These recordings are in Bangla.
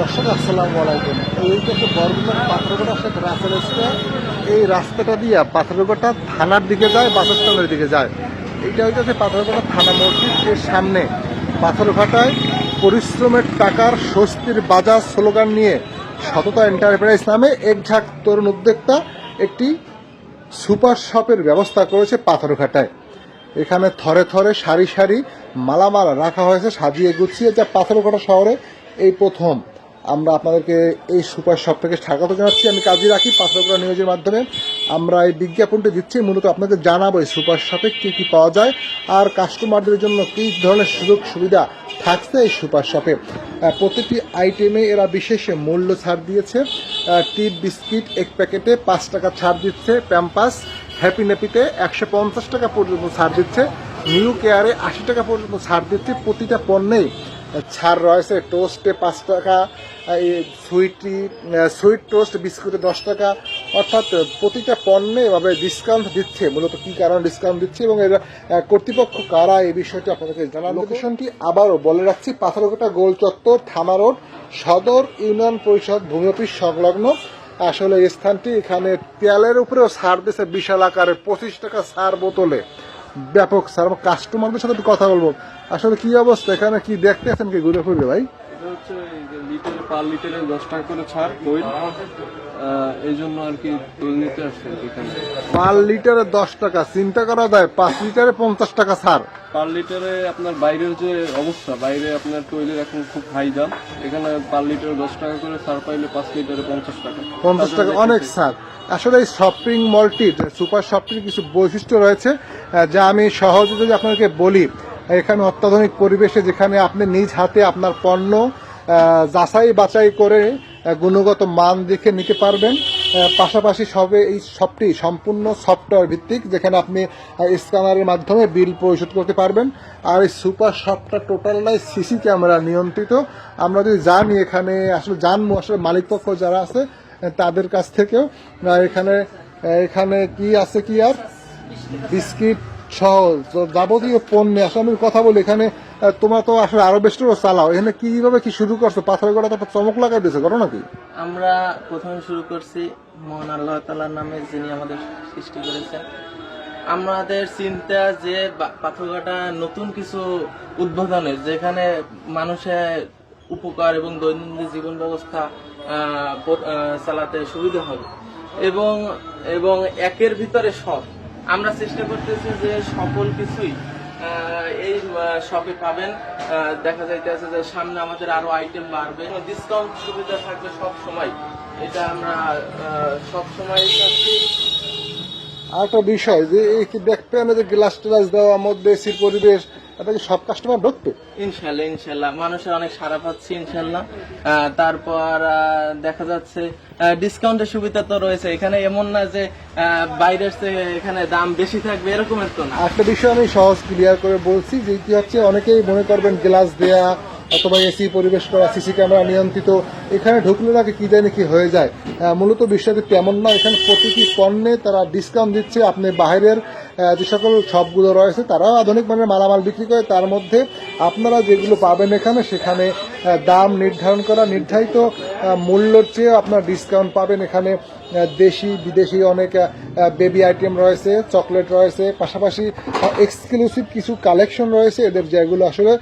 দর্শক, আসসালামু আলাইকুম। এইটা হচ্ছে বরগুনার পাথরঘাটা শেখ রাসেল স্কোয়ার এই রাস্তাটা দিয়ে পাথরঘাটা থানার দিকে যায় বাসস্ট্যান্ডের দিকে যায়। এইটা হচ্ছে পাথরঘাটা থানা মসজিদ, এর সামনে। পাথরঘাটায় পরিশ্রমের টাকার স্বস্তির বাজার স্লোগান নিয়ে সততা এন্টারপ্রাইজ নামে এক ঝাঁক তরুণ উদ্যোক্তা একটি সুপার শপের ব্যবস্থা করেছে পাথরঘাটায়। এখানে থরে থরে সারি সারি মালামাল রাখা হয়েছে, সাজিয়ে গুছিয়ে যা পাথরঘাটা শহরে এই প্রথম। আমরা আপনাদেরকে এই সুপার শপ থেকে স্বাগত জানাচ্ছি। আমি কাজে রাখি পাথরঘাটা নিউজের মাধ্যমে। আমরা এই বিজ্ঞাপনটি দিচ্ছি, মূলত আপনাদের জানাব এই সুপার শপে কী কী পাওয়া যায় আর কাস্টমারদের জন্য কী ধরনের সুযোগ সুবিধা থাকছে এই সুপার শপে। প্রতিটি আইটেমে এরা বিশেষ মূল্য ছাড় দিয়েছে। টিপ বিস্কিট, এক প্যাকেটে পাঁচ টাকা ছাড় দিচ্ছে প্যাম্পাস, হ্যাপি ন্যাপিতে একশো পঞ্চাশ টাকা পর্যন্ত ছাড় দিচ্ছে, নিউ কেয়ারে আশি টাকা পর্যন্ত ছাড় দিচ্ছে, প্রতিটা পণ্যেই ছাড় রয়েছে টোস্টে পাঁচ টাকা, এই সুইটি সুইট টোস্ট বিস্কুটে দশ টাকা। অর্থাৎ প্রতিটা পণ্যে এভাবে ডিসকাউন্ট দিচ্ছে, মূলত কি কারণে ডিসকাউন্ট দিচ্ছে এবং এরা কর্তৃপক্ষ কারা এই বিষয়টি আপনাদেরকে জানান। লোকেশনটি আবারও বলে রাখছি, পাথরঘাটা গোল চত্বর থানা রোড, সদর ইউনিয়ন পরিষদ, ভূমি অফিস, সংলগ্ন। আসলে এই স্থানটি এখানে তেলের উপরেও ছাড় দিচ্ছে বিশাল আকারে পঁচিশ টাকা সার বোতলে। ব্যাপক স্যার আমার কাস্টমারদের সাথে একটু কথা বলব। আসলে কি অবস্থা? এখানে কি দেখতে আছেন কি ঘুরে ফিরবে ভাই? হচ্ছে লিটারে পার লিটারে দশ টাকা করে ছাড় তৈল এই জন্য আর কি তৈল নিতে আসছে পার লিটারে দশ টাকা চিন্তা করা যায় পাঁচ লিটারে পঞ্চাশ টাকা ছাড়। পার লিটারে আপনার বাইরের যে অবস্থা বাইরে আপনার তৈলের এখন খুব হাই দাম। এখানে পার লিটারে দশ টাকা করে ছাড় পাইলে পাঁচ লিটারে পঞ্চাশ টাকা। পঞ্চাশ টাকা অনেক ছাড় আসলে এই শপিং মলটির সুপার শপটির কিছু বৈশিষ্ট্য রয়েছে যা আমি সহজে যদি আপনাকে বলি এখানে অত্যাধুনিক পরিবেশে যেখানে আপনি নিজ হাতে আপনার পণ্য যাচাই বাছাই করে গুণগত মান দেখে নিতে পারবেন। পাশাপাশি সবে এই সবটি সম্পূর্ণ সফটওয়্যার ভিত্তিক, যেখানে আপনি স্ক্যানারের মাধ্যমে বিল পরিশোধ করতে পারবেন। আর এই সুপার শপটা টোটালটাই সিসি ক্যামেরা নিয়ন্ত্রিত। আমরা যদি জানি এখানে আসলে জানব আসলে মালিকপক্ষ যারা আছে তাদের কাছ থেকেও। এখানে এখানে কি আছে কি আর? বিস্কিট সহ যাবতীয় পণ্য, আসলে আমি কথা বলি, এখানে তোমরা তো আসলে আরও বেশ চালাও। এখানে কীভাবে কি শুরু করছ? পাথরের গোড়া তো চমক লাগাই দিয়েছে ঘটনা কি আমরা প্রথমে শুরু করছি মহান আল্লাহ তালার নামে, যিনি আমাদের সৃষ্টি করেছেন। আমাদের চিন্তা যে পাথরঘাটা নতুন কিছু উদ্বোধনের, যেখানে মানুষের উপকার এবং দৈনন্দিন জীবন ব্যবস্থা চালাতে সুবিধা হবে। এবং এবং একের ভিতরে সব। আমরা চেষ্টা করতেছি যে সকল কিছুই এই শপে পাবেন। দেখা যাইতেছে যে সামনে আমাদের আরও আইটেম বাড়বে। ডিসকাউন্ট সুবিধা থাকবে সব সময় এটা আমরা সব সময় চাচ্ছি আর একটা বিষয় যে এই কি দেখতে না যে গ্লাস টেলাস দেওয়া মধ্যে এসির পরিবেশ এটা কি সব কাস্টমার ঢুকবে? ইনশাল্লাহ ইনশাল্লাহ। মানুষের অনেক সারা পাচ্ছি ইনশাল্লাহ। তারপর দেখা যাচ্ছে ডিসকাউন্টের সুবিধা তো রয়েছে। এখানে এমন না যে বাইরের এখানে দাম বেশি থাকবে এরকমের তো না। একটা বিষয় আমি সহজ ক্লিয়ার করে বলছি যে কি হচ্ছে অনেকেই মনে করবেন গ্লাস দেয়া অথবা এসি পরিবেশ করা, সিসি ক্যামেরা নিয়ন্ত্রিত, এখানে ঢুকলে নাকি কি জানি কি হয়ে যায়। মূলত বিষয়টি তেমন না, এখানে প্রতিটি পণ্যে তারা ডিসকাউন্ট দিচ্ছে আপনি বাইরের যে সকল শপগুলো রয়েছে, তারাও আধুনিক মানের মালামাল বিক্রি করে, তার মধ্যে আপনারা যেগুলো পাবেন এখানে, সেখানে দাম নির্ধারণ করা, নির্ধারিত মূল্যর চেয়ে আপনার ডিসকাউন্ট পাবেন। এখানে দেশি, বিদেশি অনেক বেবি আইটেম রয়েছে চকলেট রয়েছে, পাশাপাশি এক্সক্লুসিভ কিছু কালেকশন রয়েছে। এদের যেগুলো আসলে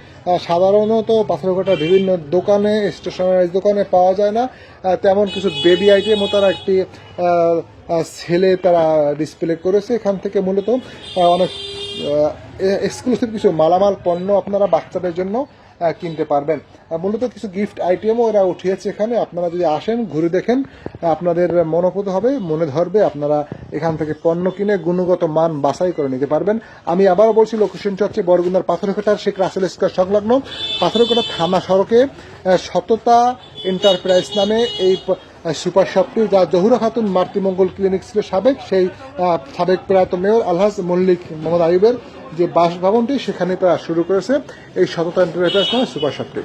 সাধারণত পাথরঘাটার বিভিন্ন দোকানে স্টেশনারি দোকানে পাওয়া যায় না। তেমন কিছু বেবি আইটেমও তারা একটি ছেলে তারা ডিসপ্লে করেছে। এখান থেকে মূলত অনেক এক্সক্লুসিভ কিছু মালামাল, পণ্য আপনারা বাচ্চাদের জন্য কিনতে পারবেন। মূলত কিছু গিফট আইটেমও এরা উঠিয়েছে এখানে। আপনারা যদি আসেন, ঘুরে দেখেন আপনাদের মনোপুত হবে, মনে ধরবে, আপনারা এখান থেকে পণ্য কিনে গুণগত মান বাছাই করে নিতে পারবেন। আমি আবারও বলছি লোকেশনটি হচ্ছে বরগুনার পাথরঘাটার শেখ রাসেল স্কোয়ার সংলগ্ন পাথরঘাটা থানা সড়কে সততা এন্টারপ্রাইজ নামে এই সুপার শপটি, যা জহুরা খাতুন মাতৃমঙ্গল ক্লিনিক ছিল সাবেক, সেই সাবেক প্রয়াত মেয়র আলহাজ মল্লিক মোহাম্মদ আইবের যে বাসভবনটি সেখানে তারা শুরু করেছে এই সততা এন্টারপ্রাইজ নামে সুপার শপটি।